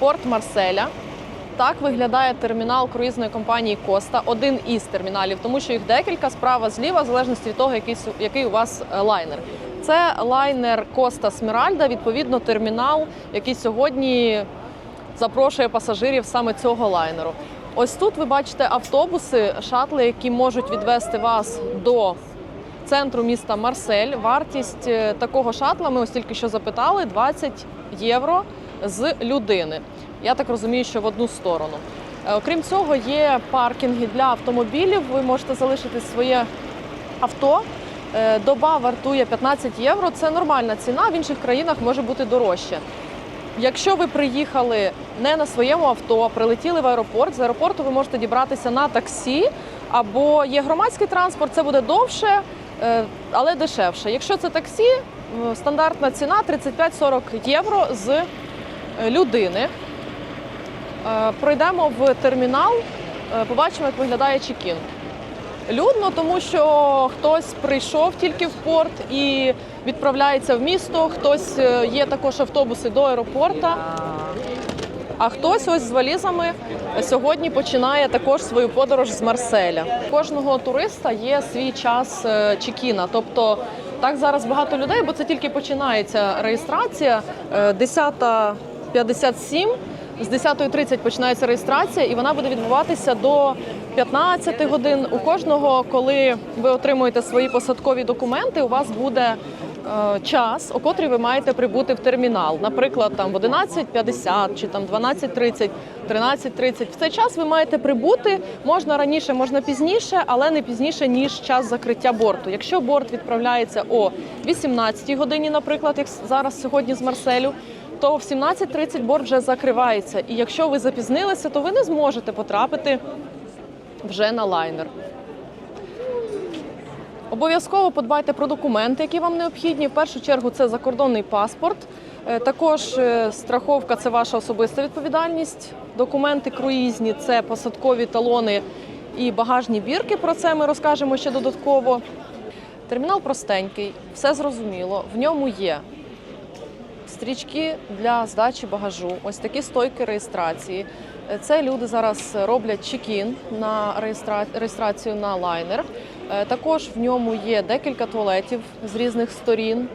порт Марселя. Так виглядає термінал круїзної компанії Коста, один із терміналів, тому що їх декілька справа зліва, в залежності від того, який, який у вас е, лайнер. Це лайнер Коста Сміральда, відповідно, термінал, який сьогодні запрошує пасажирів саме цього лайнеру. Ось тут ви бачите автобуси, шатли, які можуть відвести вас до центру міста Марсель. Вартість е, такого шатла ми ось тільки що запитали 20 євро з людини. Я так розумію, що в одну сторону. Е, Окрім цього, є паркінги для автомобілів. Ви можете залишити своє авто. Е, Доба вартує 15 євро. Це нормальна ціна. В інших країнах може бути дорожче. Якщо ви приїхали не на своєму авто, а прилетіли в аеропорт, з аеропорту ви можете дібратися на таксі або є громадський транспорт, це буде довше, е, але дешевше. Якщо це таксі, стандартна ціна 35-40 євро з Е, людини. Е, пройдемо в термінал, е, побачимо, як виглядає чекін. Людно, тому що хтось прийшов тільки в порт і відправляється в місто, хтось є також автобуси до аеропорта, а хтось ось з валізами сьогодні починає також свою подорож з Марселя. У Кожного туриста є свій час чекіна, тобто так зараз багато людей, бо це тільки починається реєстрація. 10 57. З 10.30 починається реєстрація, і вона буде відбуватися до 15 годин. У кожного, коли ви отримуєте свої посадкові документи, у вас буде е, час, о котрій ви маєте прибути в термінал. Наприклад, там в 11.50 чи там 12.30, 13.30. В цей час ви маєте прибути можна раніше, можна пізніше, але не пізніше ніж час закриття борту. Якщо борт відправляється о 18 годині, наприклад, як зараз сьогодні з Марселю. То в 17.30 борт вже закривається, і якщо ви запізнилися, то ви не зможете потрапити вже на лайнер. Обов'язково подбайте про документи, які вам необхідні. В першу чергу це закордонний паспорт. Е, Також е, страховка це ваша особиста відповідальність. Документи круїзні це посадкові талони і багажні бірки. Про це ми розкажемо ще додатково. Термінал простенький, все зрозуміло. В ньому є стрічки для здачі багажу, ось такі стойки реєстрації. Це люди зараз роблять чекін на реєстрацію на лайнер. Е, Також в ньому є декілька туалетів з різних сторін.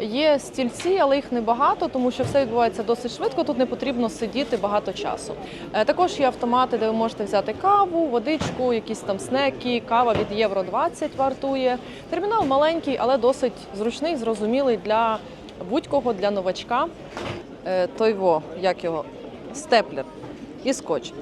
Є стільці, але їх небагато, тому що все відбувається досить швидко. Тут не потрібно сидіти багато часу. Е, Також є автомати, де ви можете взяти каву, водичку, якісь там снеки. Кава від євро 20 вартує. Термінал маленький, але досить зручний, зрозумілий для будь-кого, для новачка. Е, Той як його, степлер і скотч.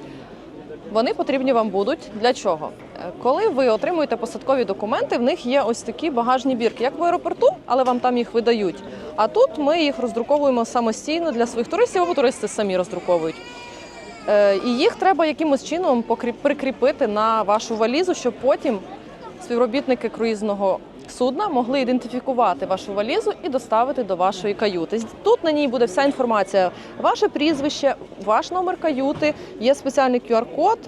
Вони потрібні вам будуть для чого? Е, Коли ви отримуєте посадкові документи, в них є ось такі багажні бірки, як в аеропорту, але вам там їх видають. А тут ми їх роздруковуємо самостійно для своїх туристів, або туристи самі роздруковують. Е, І їх треба якимось чином прикріпити на вашу валізу, щоб потім співробітники круїзного судна могли ідентифікувати вашу валізу і доставити до вашої каюти. Тут на ній буде вся інформація: ваше прізвище, ваш номер каюти, є спеціальний QR-код,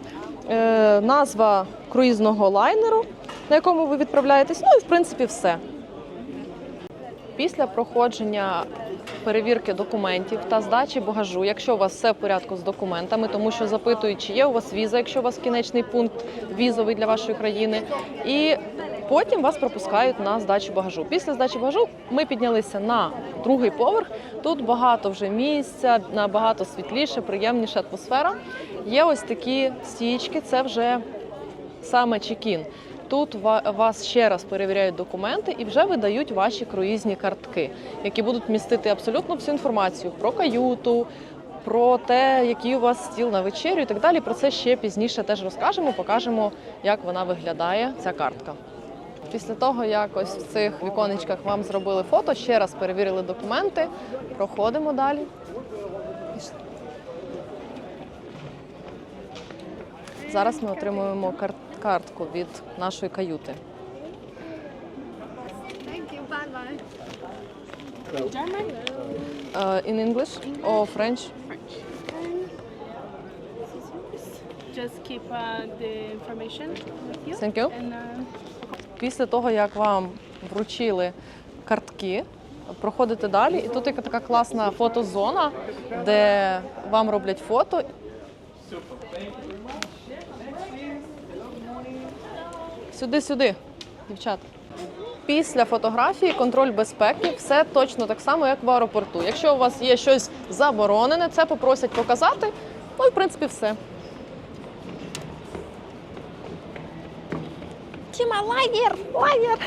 е, назва круїзного лайнеру, на якому ви відправляєтесь. Ну і в принципі все. Після проходження перевірки документів та здачі багажу, якщо у вас все в порядку з документами, тому що запитують, чи є у вас віза, якщо у вас кінечний пункт візовий для вашої країни, і потім вас пропускають на здачу багажу. Після здачі багажу ми піднялися на другий поверх. Тут багато вже місця, набагато світліше, приємніша атмосфера. Є ось такі стічки, це вже саме чекін. Тут ва- вас ще раз перевіряють документи і вже видають ваші круїзні картки, які будуть містити абсолютно всю інформацію про каюту, про те, який у вас стіл на вечерю і так далі. Про це ще пізніше теж розкажемо, покажемо, як вона виглядає, ця картка. Після того, як ось в цих віконечках вам зробили фото, ще раз перевірили документи, проходимо далі. Зараз ми отримуємо кар- картку від нашої каюти. German? Uh, in English or French? French. Just keep uh, the information with you. Thank you. And uh, Після того, як вам вручили картки, проходите далі, і тут є така класна фотозона, де вам роблять фото. Сюди, сюди, дівчата. Після фотографії контроль безпеки все точно так само, як в аеропорту. Якщо у вас є щось заборонене, це попросять показати. Ну і в принципі все. Тіма, лагер! Лагер!